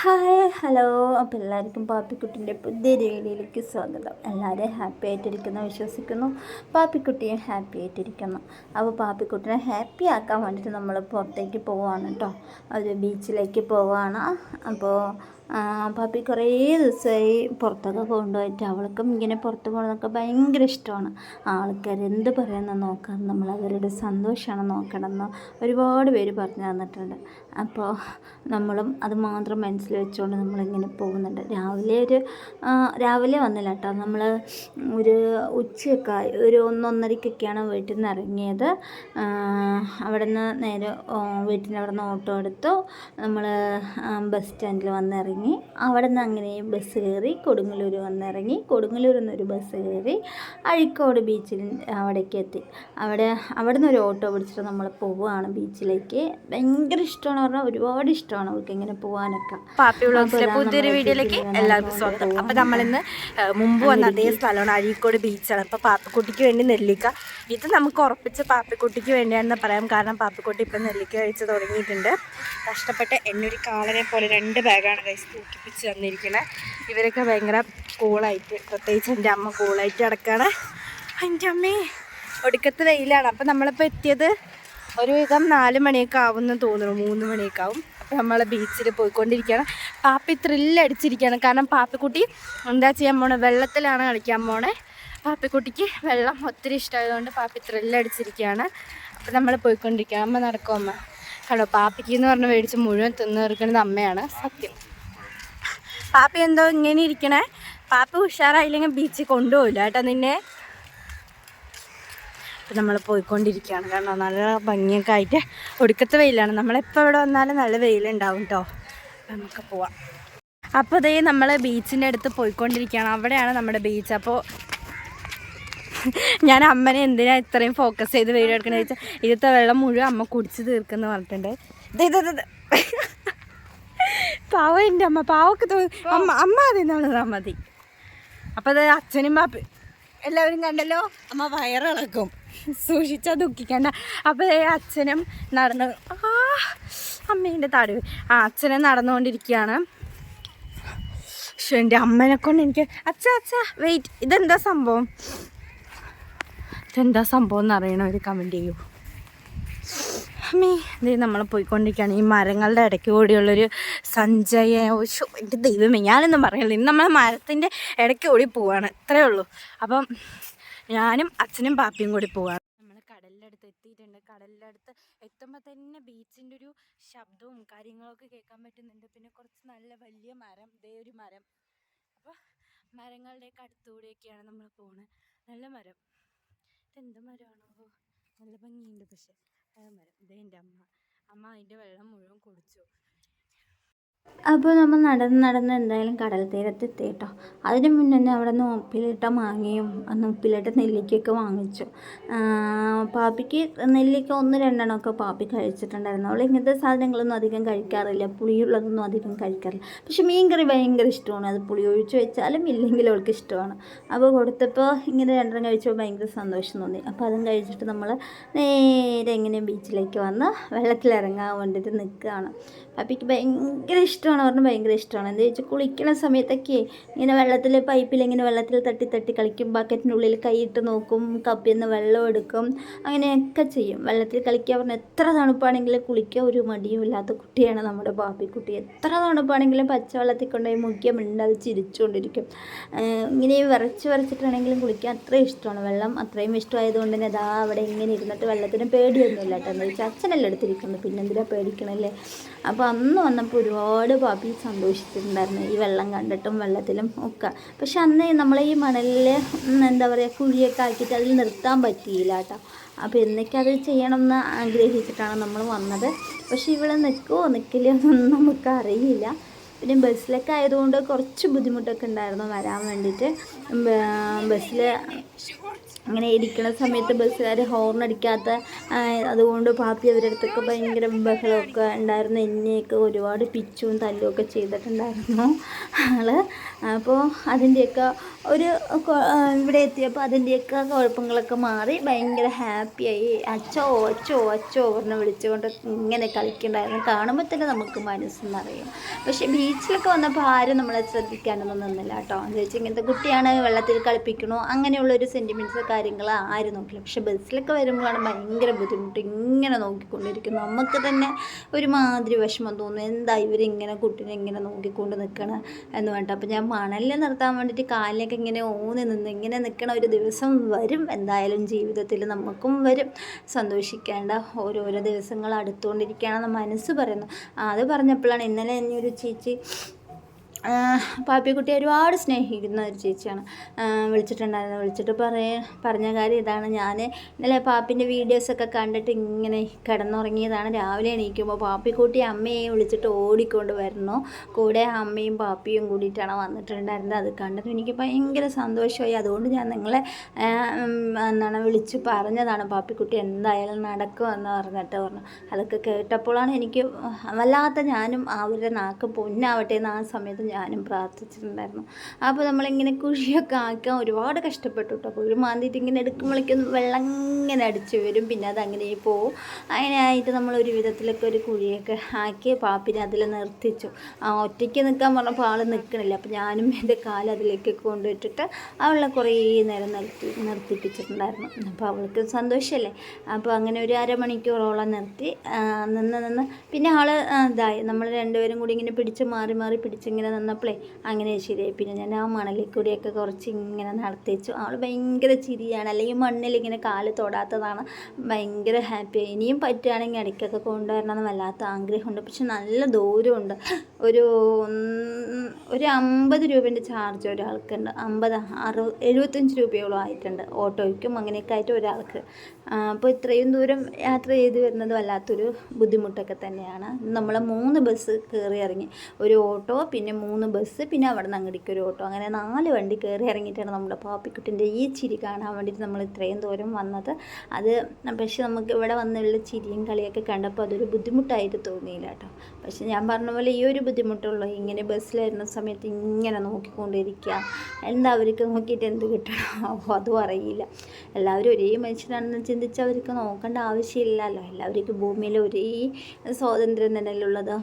Hi hello. അപ്പോൾ എല്ലാവർക്കും പാപ്പിക്കുട്ടിന്റെ പുതിയ രീതിയിലേക്ക് സ്വാഗതം. എല്ലാവരും ഹാപ്പി ആയിട്ടിരിക്കുന്നു വിശ്വസിക്കുന്നു. പാപ്പിക്കുട്ടിയും ഹാപ്പി ആയിട്ടിരിക്കുന്നു. അപ്പോൾ പാപ്പിക്കുട്ടിനെ ഹാപ്പി ആക്കാൻ വേണ്ടിയിട്ട് നമ്മൾ പുറത്തേക്ക് പോവുകയാണ് കേട്ടോ ഒരു ബീച്ചിലേക്ക് പോവുകയാണ് അപ്പോൾ പാപ്പി കുറേ ദിവസമായി പുറത്തൊക്കെ കൊണ്ടുപോയിട്ട് അവൾക്കും ഇങ്ങനെ പുറത്ത് പോകണമെന്നൊക്കെ ഭയങ്കര ഇഷ്ടമാണ്. ആൾക്കാർ എന്ത് പറയുന്ന നോക്കാം. നമ്മൾ അവരുടെ സന്തോഷമാണ് നോക്കണമെന്ന് ഒരുപാട് പേര് പറഞ്ഞു തന്നിട്ടുണ്ട്. അപ്പോൾ നമ്മളും അത് മാത്രം മനസ്സിൽ വെച്ചുകൊണ്ട് നമ്മളിങ്ങനെ പോകുന്നുണ്ട്. രാവിലെ ഒരു രാവിലെ വന്നില്ല കേട്ടോ. നമ്മൾ ഒരു ഉച്ചയൊക്കെ ഒരു ഒന്നൊന്നരക്കൊക്കെയാണ് വീട്ടിൽ നിന്ന് ഇറങ്ങിയത്. അവിടെ നിന്ന് നേരെ വീട്ടിന്റെ അവിടെ നിന്ന് ഓട്ടോ എടുത്തു. നമ്മൾ ബസ് സ്റ്റാൻഡിൽ വന്നിറങ്ങി അവിടെ നിന്ന് അങ്ങനെ ബസ് കയറി കൊടുങ്ങല്ലൂർ വന്നിറങ്ങി. കൊടുങ്ങല്ലൂരിൽ നിന്നൊരു ബസ് കയറി അഴിക്കോട് ബീച്ചിൽ അവിടേക്ക് എത്തി. അവിടെ അവിടെ നിന്ന് ഒരു ഓട്ടോ പിടിച്ചിട്ട് നമ്മൾ പോവുകയാണ് ബീച്ചിലേക്ക് ഭയങ്കര ഇഷ്ടമാണ് പറഞ്ഞാൽ ഒരുപാട് ഇഷ്ടമാണ് അവർക്ക് ഇങ്ങനെ പോകാനൊക്കെ പുതിയൊരു വീഡിയോയിലേക്ക് എല്ലാവർക്കും സ്വാഗതം. അപ്പോൾ നമ്മളിന്ന് മുമ്പ് വന്ന അതേ സ്ഥലമാണ് അഴീക്കോട് ബീച്ചാണ് അപ്പോൾ പാപ്പിക്കുട്ടിക്ക് വേണ്ടി നെല്ലിക്ക. ഇത് നമുക്ക് ഉറപ്പിച്ച് പാപ്പിക്കുട്ടിക്ക് വേണ്ടിയാണെന്ന് പറയാം. കാരണം പാപ്പിക്കുട്ടി ഇപ്പം നെല്ലിക്ക കഴിച്ച് തുടങ്ങിയിട്ടുണ്ട്. കഷ്ടപ്പെട്ട് എന്നൊരു കാളനെ പോലെ രണ്ട് ബാഗാണ് കൈസ് തൂക്കിപ്പിച്ച് തന്നിരിക്കണേ. ഇവരൊക്കെ ഭയങ്കര കൂളായിട്ട് പ്രത്യേകിച്ച് എന്റെ അമ്മ കൂളായിട്ട് കിടക്കുകയാണ് എന്റെ അമ്മേ ഒടുക്കത്ത് വെയിലാണ്. അപ്പം നമ്മളിപ്പോൾ എത്തിയത് ഒരുവിധം നാല് മണിയൊക്കെ ആവുമെന്ന് തോന്നുന്നു. മൂന്ന് മണിയൊക്കെ ആവും. അപ്പോൾ നമ്മൾ ബീച്ചിൽ പോയിക്കൊണ്ടിരിക്കുകയാണ്. പാപ്പി ത്രില്ലടിച്ചിരിക്കുകയാണ് കാരണം പാപ്പിക്കുട്ടി എന്താ ചെയ്യാൻ പോണേ? വെള്ളത്തിലാണ് കളിക്കാൻ പോണേ. പാപ്പിക്കുട്ടിക്ക് വെള്ളം ഒത്തിരി ഇഷ്ടമായതുകൊണ്ട് പാപ്പി ത്രില്ലടിച്ചിരിക്കുകയാണ് അപ്പോൾ നമ്മൾ പോയിക്കൊണ്ടിരിക്കുകയാണ്. അമ്മ നടക്കും അമ്മ? കണ്ടോ പാപ്പിക്ക് എന്ന് പറഞ്ഞ് മേടിച്ച് മുഴുവൻ തിന്നു തീർക്കുന്നത് അമ്മയാണ്. സത്യം. പാപ്പി എന്തോ ഇങ്ങനെ ഇരിക്കണേ. പാപ്പ ഉഷാറായില്ലെങ്കിൽ ബീച്ചിൽ കൊണ്ടുപോകില്ല കേട്ടോ നിന്നെ. ഇപ്പം നമ്മൾ പോയിക്കൊണ്ടിരിക്കുകയാണ് കാരണം നല്ല ഭംഗിയൊക്കെ ആയിട്ട് ഒടുക്കത്തെ വെയിലാണ്. നമ്മളെപ്പോൾ ഇവിടെ വന്നാലും നല്ല വെയിലുണ്ടാവും കേട്ടോ. നമുക്ക് പോവാം. അപ്പോൾ ഇതേ നമ്മൾ ബീച്ചിന്റെ അടുത്ത് പോയിക്കൊണ്ടിരിക്കുകയാണ്. അവിടെയാണ് നമ്മുടെ ബീച്ച് അപ്പോൾ ഞാൻ അമ്മനെ എന്തിനാ ഇത്രയും ഫോക്കസ് ചെയ്ത് വീഡിയോ വെച്ചാൽ ഇതിലത്തെ വെള്ളം മുഴുവൻ അമ്മ കുടിച്ച് തീർക്കുന്നു പറഞ്ഞിട്ടുണ്ട്. ഇത് ഇത്. പാവം എന്റെ അമ്മ പാവക്ക് തോന്നി അമ്മ അമ്മ അതിന്നാണ് മതി. അപ്പോൾ അത് അച്ഛനും പാപ്പ എല്ലാവരും കണ്ടല്ലോ? അമ്മ വയറിളക്കും. സൂക്ഷിച്ചാൽ ദുഃഖിക്കണ്ട. അപ്പോൾ അച്ഛനും നടന്ന് ആ അമ്മേന്റെ തടവ് ആ അച്ഛനും നടന്നുകൊണ്ടിരിക്കുകയാണ്. പക്ഷെ എന്റെ അമ്മനെ കൊണ്ട് എനിക്ക് അച്ഛ അച്ഛ വെയിറ്റ് ഇതെന്താ സംഭവം? ഇതെന്താ സംഭവം എന്ന് ഒരു കമന്റ് ചെയ്യൂ. അമ്മേ ഇത് നമ്മൾ പോയിക്കൊണ്ടിരിക്കുകയാണ്. ഈ മരങ്ങളുടെ ഇടയ്ക്ക് കൂടിയുള്ളൊരു സഞ്ചയ ഓശോ എന്റെ ദൈവമേ ഞാനൊന്നും പറയുന്നില്ല ഇന്ന് നമ്മൾ മരത്തിന്റെ ഇടയ്ക്ക് കൂടി പോവാണ്. ഇത്രയേ ഉള്ളൂ. അപ്പം ഞാനും അച്ഛനും പാപ്പിയും കൂടി പോവാണ്. നമ്മൾ കടലിന്റെ അടുത്ത് എത്തിയിട്ടുണ്ട്. കടലിന്റെ അടുത്ത് എത്തുമ്പോൾ തന്നെ ബീച്ചിന്റെ ഒരു ശബ്ദവും കാര്യങ്ങളൊക്കെ കേൾക്കാൻ പറ്റുന്നുണ്ട്. പിന്നെ കുറച്ച് നല്ല വലിയ മരം. ദേ ഒരു മരം. അപ്പോൾ മരങ്ങളുടെയൊക്കെ അടുത്തുകൂടെയൊക്കെയാണ് നമ്മൾ പോകുന്നത് നല്ല മരം. ഇതെന്ത് മരമാണോ നല്ല ഭംഗിയുണ്ട് പക്ഷെ. ആ വരും ഇതേ എന്റെ അമ്മ. അമ്മ അതിന്റെ വെള്ളം മുഴുവൻ കുടിച്ചു. അപ്പോൾ നമ്മൾ നടന്ന് നടന്ന് എന്തായാലും കടൽ തീരത്ത് എത്തി കേട്ടോ. അതിന് മുന്നേ തന്നെ അവിടെ നിന്ന് ഉപ്പിലിട്ട മാങ്ങയും അന്ന് ഉപ്പിലിട്ട നെല്ലിക്കയൊക്കെ വാങ്ങിച്ചു. പാപ്പിക്ക് നെല്ലിക്ക ഒന്ന് രണ്ടെണ്ണമൊക്കെ പാപ്പി കഴിച്ചിട്ടുണ്ടായിരുന്നു. അവൾ ഇങ്ങനത്തെ സാധനങ്ങളൊന്നും അധികം കഴിക്കാറില്ല. പുളിയുള്ളതൊന്നും അധികം കഴിക്കാറില്ല. പക്ഷെ മീൻകറി ഭയങ്കര ഇഷ്ടമാണ്. അത് പുളി ഒഴിച്ച് വെച്ചാലും ഇല്ലെങ്കിലും അവൾക്ക് ഇഷ്ടമാണ്. അപ്പോൾ കൊടുത്തപ്പോൾ ഇങ്ങനെ രണ്ടെണ്ണം കഴിച്ചപ്പോൾ ഭയങ്കര സന്തോഷം തോന്നി. അപ്പോൾ അതും കഴിച്ചിട്ട് നമ്മൾ നേരെ ഇങ്ങനെ ബീച്ചിലേക്ക് വന്ന് വെള്ളത്തിലിറങ്ങാൻ വേണ്ടിയിട്ട് നിൽക്കുകയാണ്. പാപ്പിക്ക് ഭയങ്കര ഇഷ്ടമാണ് പറഞ്ഞാൽ ഭയങ്കര ഇഷ്ടമാണ്. എന്താ വെച്ചാൽ കുളിക്കുന്ന സമയത്തൊക്കെ ഇങ്ങനെ വെള്ളത്തിൽ പൈപ്പിൽ ഇങ്ങനെ വെള്ളത്തിൽ തട്ടി തട്ടി കളിക്കും. ബക്കറ്റിന്റെ ഉള്ളിൽ കൈയിട്ട് നോക്കും. കപ്പിൽ നിന്ന് വെള്ളം എടുക്കും. അങ്ങനെയൊക്കെ ചെയ്യും. വെള്ളത്തിൽ കളിക്കുക പറഞ്ഞാൽ എത്ര തണുപ്പാണെങ്കിലും കുളിക്കുക ഒരു മടിയും ഇല്ലാത്ത കുട്ടിയാണ് നമ്മുടെ പാപ്പിക്കുട്ടി എത്ര തണുപ്പാണെങ്കിലും പച്ചവെള്ളത്തിൽ കൊണ്ടുപോയി മുക്കിയ മിണ്ടാതെ ചിരിച്ചുകൊണ്ടിരിക്കും. ഇങ്ങനെ വിറച്ച് വിറച്ചിട്ടാണെങ്കിലും കുളിക്കാൻ അത്രയും ഇഷ്ടമാണ്. വെള്ളം അത്രയും ഇഷ്ടമായതുകൊണ്ട് തന്നെ അതാ അവിടെ ഇങ്ങനെ ഇരുന്നിട്ട് വെള്ളത്തിന് പേടിയൊന്നുമില്ല കേട്ടോ. എന്താ വെച്ചാൽ അച്ഛനല്ലേ എടുത്തിരിക്കുന്നത് പിന്നെന്തിനാ പേടിക്കണല്ലേ? അപ്പോൾ അന്ന് വന്നപ്പോൾ ഒരുപാട് പാപ്പി സന്തോഷിച്ചിട്ടുണ്ടായിരുന്നു. ഈ വെള്ളം കണ്ടിട്ടും വെള്ളത്തിലും ഒക്കെ. പക്ഷെ അന്ന് നമ്മൾ ഈ മണലിൽ എന്താ പറയുക കുഴിയൊക്കെ ആക്കിയിട്ട് അതിൽ നിർത്താൻ പറ്റിയില്ല കേട്ടോ. അപ്പോൾ എന്നൊക്കെ അത് ചെയ്യണം എന്ന് ആഗ്രഹിച്ചിട്ടാണ് നമ്മൾ വന്നത്. പക്ഷേ ഇവിടെ നിൽക്കുമോ നിൽക്കില്ല എന്നൊന്നും നമുക്ക് അറിയില്ല. പിന്നെ ബസ്സിലൊക്കെ ആയതുകൊണ്ട് കുറച്ച് ബുദ്ധിമുട്ടൊക്കെ ഉണ്ടായിരുന്നു വരാൻ വേണ്ടിയിട്ട്. ബസ്സിൽ അങ്ങനെ ഇരിക്കുന്ന സമയത്ത് ബസ്സുകാർ ഹോർൺ അടിക്കാത്ത അതുകൊണ്ട് പാപ്പി അവരുടെ ഭയങ്കര ബഹളമൊക്കെ ഉണ്ടായിരുന്നു. എന്നെയൊക്കെ ഒരുപാട് പിച്ചും തല്ലുമൊക്കെ ചെയ്തിട്ടുണ്ടായിരുന്നു. ആൾ അപ്പോൾ അതിന്റെയൊക്കെ ഒരു ഇവിടെ എത്തിയപ്പോൾ അതിന്റെയൊക്കെ കുഴപ്പങ്ങളൊക്കെ മാറി. ഭയങ്കര ഹാപ്പിയായി അച്ചോ അച്ചോ അച്ചോ പറഞ്ഞ് വിളിച്ചുകൊണ്ട് ഇങ്ങനെ കളിക്കണ്ടായിരുന്നു. കാണുമ്പോൾ തന്നെ നമുക്ക് മനസ്സെന്നറിയും. പക്ഷേ ബീച്ചിലൊക്കെ വന്നപ്പോൾ ആരും നമ്മളെ ശ്രദ്ധിക്കാനൊന്നും നിന്നില്ല കേട്ടോ. എന്ന് വെച്ചാൽ ഇങ്ങനത്തെ കുട്ടിയാണ് വെള്ളത്തിൽ കളിപ്പിക്കണോ? അങ്ങനെയുള്ളൊരു സെന്റിമെന്റ്സ് കാര്യങ്ങൾ ആരും നോക്കില്ല. പക്ഷേ ബസ്സിലൊക്കെ വരുമ്പോഴാണ് ഭയങ്കര ബുദ്ധിമുട്ട്. ഇങ്ങനെ നോക്കിക്കൊണ്ടിരിക്കും നമുക്ക് തന്നെ ഒരുമാതിരി വിഷമം തോന്നുന്നു എന്താ ഇവരിങ്ങനെ കുട്ടീനെ ഇങ്ങനെ നോക്കിക്കൊണ്ട് നിൽക്കണം എന്ന് വേണ്ട അപ്പോൾ ഞാൻ മണലിൽ നിർത്താൻ വേണ്ടിയിട്ട് കാലിലേക്ക് ഇങ്ങനെ ഊന്നി നിന്ന് ഇങ്ങനെ നിൽക്കണ ഒരു ദിവസം വരും. എന്തായാലും ജീവിതത്തിൽ നമുക്കും വരും. സന്തോഷിക്കേണ്ട ഓരോരോ ദിവസങ്ങൾ അടുത്തുകൊണ്ടിരിക്കുകയാണെന്ന് മനസ്സ് പറയുന്നു. അത് പറഞ്ഞപ്പോഴാണ് ഇന്നലെ എന്നെ ഒരു ചേച്ചി പാപ്പിക്കുട്ടി ഒരുപാട് സ്നേഹിക്കുന്ന ഒരു ചേച്ചിയാണ്. വിളിച്ചിട്ടുണ്ടായിരുന്നു. വിളിച്ചിട്ട് പറയ പറഞ്ഞ കാര്യം ഇതാണ്. ഞാൻ ഇന്നലെ പാപ്പിന്റെ വീഡിയോസൊക്കെ കണ്ടിട്ട് ഇങ്ങനെ കിടന്നുറങ്ങിയതാണ്. രാവിലെ എണീക്കുമ്പോൾ പാപ്പിക്കുട്ടി അമ്മയെ വിളിച്ചിട്ട് ഓടിക്കൊണ്ട് വരുന്നു. കൂടെ അമ്മയും പാപ്പിയും കൂടിയിട്ടാണ് വന്നിട്ടുണ്ടായിരുന്നത്. അത് കണ്ടപ്പോൾ എനിക്ക് ഭയങ്കര സന്തോഷമായി. അതുകൊണ്ട് ഞാൻ നിങ്ങളെ എന്താണ് വിളിച്ച് പറഞ്ഞതാണ്. പാപ്പിക്കുട്ടി എന്തായാലും നടക്കുമെന്ന് പറഞ്ഞിട്ട് പറഞ്ഞു. അതൊക്കെ കേട്ടപ്പോഴാണ് എനിക്ക് വല്ലാത്ത ഞാനും അവരുടെ നാക്ക് പൊന്നാവട്ടെ എന്ന് ആ സമയത്ത് ഞാനും പ്രാർത്ഥിച്ചിട്ടുണ്ടായിരുന്നു. അപ്പോൾ നമ്മളിങ്ങനെ കുഴിയൊക്കെ ആക്കാൻ ഒരുപാട് കഷ്ടപ്പെട്ടു കേട്ടോ. അപ്പോൾ ഒരു മാന്തിയിട്ട് ഇങ്ങനെ എടുക്കുമ്പോഴേക്കും വെള്ളം ഇങ്ങനെ അടിച്ച് വരും. പിന്നെ അതങ്ങനെ പോവും. അങ്ങനെ ആയിട്ട് നമ്മൾ ഒരു വിധത്തിലൊക്കെ ഒരു കുഴിയൊക്കെ ആക്കി പാപ്പിനെ അതിൽ നിർത്തിച്ചു. ആ ഒറ്റയ്ക്ക് നിൽക്കാൻ പറഞ്ഞപ്പോൾ ആൾ നിൽക്കണില്ല. അപ്പോൾ ഞാനും എന്റെ കാൽ അതിലേക്ക് കൊണ്ടുവിട്ടിട്ട് അവളെ കുറേ നേരം നിർത്തി നിർത്തിപ്പിച്ചിട്ടുണ്ടായിരുന്നു. അപ്പോൾ അവൾക്ക് സന്തോഷമല്ലേ? അപ്പോൾ അങ്ങനെ ഒരു അരമണിക്കൂറോളം നിർത്തി നിന്ന് നിന്ന്. പിന്നെ ആൾ ഇതായി. നമ്മൾ രണ്ടുപേരും കൂടി ഇങ്ങനെ പിടിച്ച് മാറി മാറി പിടിച്ചിങ്ങനെ നിന്നപ്പോഴേ അങ്ങനെ ശരിയായി. പിന്നെ ഞാൻ ആ മണലിൽ കൂടിയൊക്കെ കുറച്ച് ഇങ്ങനെ നടത്തിച്ചു അവൾ ഭയങ്കര ചിരിയാണ്. അല്ലെങ്കിൽ മണ്ണിൽ ഇങ്ങനെ കാൽ തൊടാത്തതാണ് ഭയങ്കര ഹാപ്പിയായി. ഇനിയും പറ്റുകയാണെങ്കിൽ ഇടയ്ക്കൊക്കെ കൊണ്ടുവരണമെന്ന് വല്ലാത്ത ആഗ്രഹമുണ്ട്. പക്ഷെ നല്ല ദൂരമുണ്ട്. ഒരു ഒരു അമ്പത് രൂപേന്റെ ചാർജ് ഒരാൾക്കുണ്ട്. അമ്പത് അറു എഴുപത്തഞ്ച് രൂപയോളം ആയിട്ടുണ്ട് ഓട്ടോയ്ക്കും അങ്ങനെയൊക്കെ ആയിട്ട് ഒരാൾക്ക്. അപ്പോൾ ഇത്രയും ദൂരം യാത്ര ചെയ്ത് വരുന്നത് വല്ലാത്തൊരു ബുദ്ധിമുട്ടൊക്കെ തന്നെയാണ്. നമ്മൾ മൂന്ന് ബസ് കയറി ഇറങ്ങി. ഒരു ഓട്ടോ പിന്നെ മൂന്ന് ബസ് പിന്നെ അവിടെ നിന്ന് അങ്ങടിക്ക് ഒരു ഓട്ടോ അങ്ങനെ നാല് വണ്ടി കയറി ഇറങ്ങിയിട്ടാണ് നമ്മുടെ പാപ്പിക്കുട്ടിന്റെ ഈ ചിരി കാണാൻ വേണ്ടിയിട്ട് നമ്മൾ ഇത്രയും ദൂരം വന്നത്. അത് പക്ഷേ നമുക്ക് ഇവിടെ വന്നുള്ള ചിരിയും കളിയൊക്കെ കണ്ടപ്പോൾ അതൊരു ബുദ്ധിമുട്ടായിട്ട് തോന്നിയില്ല കേട്ടോ. പക്ഷെ ഞാൻ പറഞ്ഞ പോലെ ഈ ഒരു ബുദ്ധിമുട്ടുള്ളൂ. ഇങ്ങനെ ബസ്സിലായിരുന്ന സമയത്ത് ഇങ്ങനെ നോക്കിക്കൊണ്ടിരിക്കുക. എന്താ അവർക്ക് നോക്കിയിട്ട് എന്ത് കിട്ടണം അപ്പോൾ അതും അറിയില്ല. എല്ലാവരും ഒരേ മനുഷ്യരാണെന്ന് ചിന്തിച്ച് അവർക്ക് നോക്കേണ്ട ആവശ്യമില്ലല്ലോ. എല്ലാവർക്കും ഭൂമിയിൽ ഒരേ സ്വാതന്ത്ര്യം തന്നെയല്ലേ ഉള്ളത്?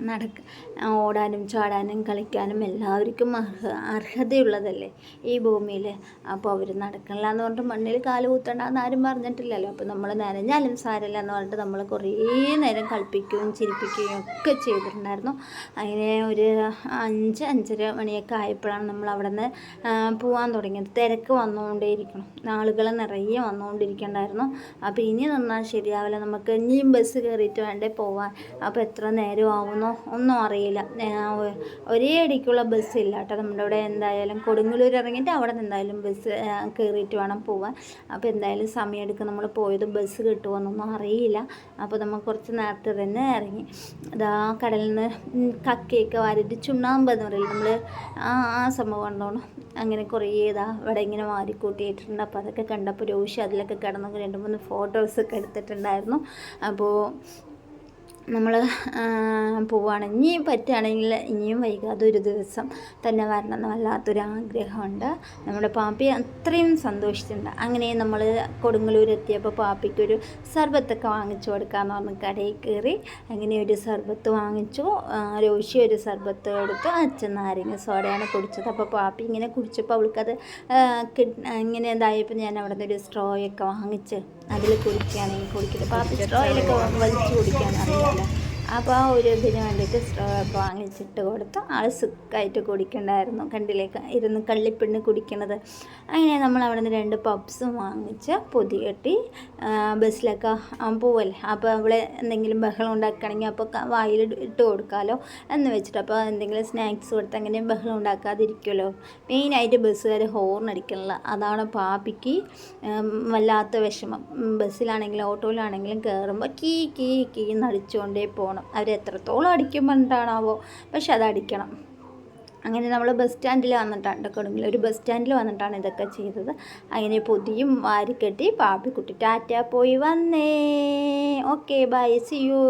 നടക്ക ഓടാനും ചാടാനും കളിക്കാനും എല്ലാവർക്കും അർഹ അർഹതയുള്ളതല്ലേ ഈ ഭൂമിയിൽ. അപ്പോൾ അവർ നടക്കണില്ല എന്ന് പറഞ്ഞിട്ട് മണ്ണിൽ കാൽ കുത്തണ്ടെന്ന് ആരും പറഞ്ഞിട്ടില്ലല്ലോ. അപ്പോൾ നമ്മൾ നനഞ്ഞാലും സാരമില്ല എന്ന് പറഞ്ഞിട്ട് നമ്മൾ കുറേ നേരം കളിപ്പിക്കുകയും ചിരിപ്പിക്കുകയും ഒക്കെ ചെയ്തിട്ടുണ്ടായിരുന്നു. അങ്ങനെ ഒരു അഞ്ച് അഞ്ചര മണിയൊക്കെ ആയപ്പോഴാണ് നമ്മൾ അവിടെ നിന്ന് പോകാൻ തുടങ്ങിയത്. തിരക്ക് വന്നുകൊണ്ടേയിരിക്കണം. ആളുകൾ നിറയെ വന്നുകൊണ്ടിരിക്കണ്ടായിരുന്നു. അപ്പോൾ ഇനി നിന്നാൽ ശരിയാവില്ല. നമുക്ക് ഇനിയും ബസ് കയറിയിട്ട് വേണ്ടേ പോവാൻ. അപ്പോൾ എത്ര നേരം ആവുന്നോ ഒന്നും അറിയില്ല. ഒരേ അടിക്കുള്ള ബസ് ഇല്ല കേട്ടോ. നമ്മുടെ ഇവിടെ എന്തായാലും കൊടുങ്ങല്ലൂർ ഇറങ്ങിയിട്ട് അവിടെ നിന്ന് എന്തായാലും ബസ് കയറിയിട്ട് വേണം പോവാൻ. അപ്പോൾ എന്തായാലും സമയമെടുക്കും. നമ്മൾ പോയത് ബസ് കിട്ടുമോയെന്നൊന്നും അറിയില്ല. അപ്പോൾ നമ്മൾ കുറച്ച് നേരത്തെ തന്നെ ഇറങ്ങി. അതാ കടലിൽ നിന്ന് കക്കയൊക്കെ വാരിയിട്ട് ചുണ്ണാമ്പ് എന്ന് പറയില്ല നമ്മൾ ആ ആ സംഭവം ഉണ്ടോണം അങ്ങനെ കുറേ ഇതാ ഇവിടെ ഇങ്ങനെ വാരിക്കൂട്ടിയിട്ടുണ്ട്. അപ്പോൾ അതൊക്കെ കണ്ടപ്പോൾ രോഷി അതിലൊക്കെ കിടന്നു രണ്ട് മൂന്ന് ഫോട്ടോസൊക്കെ എടുത്തിട്ടുണ്ടായിരുന്നു. അപ്പോൾ നമ്മൾ പോവുകയാണ് ഇനിയും പറ്റുകയാണെങ്കിൽ ഇനിയും വൈകാതെ ഒരു ദിവസം തന്നെ വരണം എന്ന് വല്ലാത്തൊരു ആഗ്രഹമുണ്ട് നമ്മുടെ പാപ്പി അത്രയും സന്തോഷിച്ചിട്ടുണ്ട്. അങ്ങനെ നമ്മൾ കൊടുങ്ങല്ലൂർ എത്തിയപ്പോൾ പാപ്പിക്കൊരു സർബത്തൊക്കെ വാങ്ങിച്ചു കൊടുക്കാമെന്ന് പറഞ്ഞ് കടയിൽ കയറി അങ്ങനെ ഒരു സർബത്ത് വാങ്ങിച്ചു. രോഷി ഒരു സർബത്ത് എടുത്ത് അച്ഛൻ നാരങ്ങ സോഡയാണ് കുടിച്ചത്. അപ്പോൾ പാപ്പി ഇങ്ങനെ കുടിച്ചപ്പോൾ അവൾക്കത് ഇങ്ങനെ ഇതായപ്പോൾ ഞാൻ അവിടെ നിന്ന് ഒരു സ്ട്രോയൊക്കെ വാങ്ങിച്ച് അതിൽ കുടിക്കുകയാണെങ്കിൽ കുടിക്കുന്നത് പാപ്പി സ്ട്രോയിലൊക്കെ വലിച്ചു കുടിക്കാൻ അറിയാമല്ലോ അപ്പോൾ ആ ഒരു ഇതിന് വേണ്ടിയിട്ട് സ്ട്രോ വാങ്ങിച്ചിട്ട് കൊടുത്ത് ആൾ സുഖമായിട്ട് കുടിക്കണ്ടായിരുന്നു. കണ്ടിലേക്ക് ഇരുന്ന് കള്ളിപ്പിണ്ണ് കുടിക്കണത്. അങ്ങനെ നമ്മൾ അവിടെ നിന്ന് രണ്ട് പപ്സും വാങ്ങിച്ച് പൊതി കെട്ടി ബസ്സിലൊക്കെ പോവല്ലേ? അപ്പോൾ അവളെ എന്തെങ്കിലും ബഹളം ഉണ്ടാക്കുകയാണെങ്കിൽ അപ്പോൾ വായിൽ ഇട്ട് കൊടുക്കാമല്ലോ എന്ന് വെച്ചിട്ട് അപ്പോൾ എന്തെങ്കിലും സ്നാക്സ് കൊടുത്ത് അങ്ങനെ ബഹളം ഉണ്ടാക്കാതിരിക്കുമല്ലോ മെയിനായിട്ട് ബസ്സുകാർ ഹോർൺ അടിക്കണില്ല അതാണ് പാപ്പിക്ക് വല്ലാത്ത വിഷമം. ബസ്സിലാണെങ്കിലും ഓട്ടോയിലാണെങ്കിലും കയറുമ്പോൾ കീ കീ കീ നടിച്ചുകൊണ്ടേ പോകണം അവരെത്രത്തോളം അടിക്കുമ്പോൾ അടിക്കും പറഞ്ഞിട്ടാണാവോ പക്ഷെ അത് അടിക്കണം അങ്ങനെ നമ്മൾ ബസ് സ്റ്റാൻഡിൽ വന്നിട്ടാണ് കൊടുങ്ങില്ല ഒരു ബസ് സ്റ്റാൻഡിൽ വന്നിട്ടാണ് ഇതൊക്കെ ചെയ്തത്. അങ്ങനെ പൊതിയും വാരിക്കെട്ടി പാപ്പിക്കുട്ടി ടാറ്റ പോയി വന്നേ. Okay bye see you.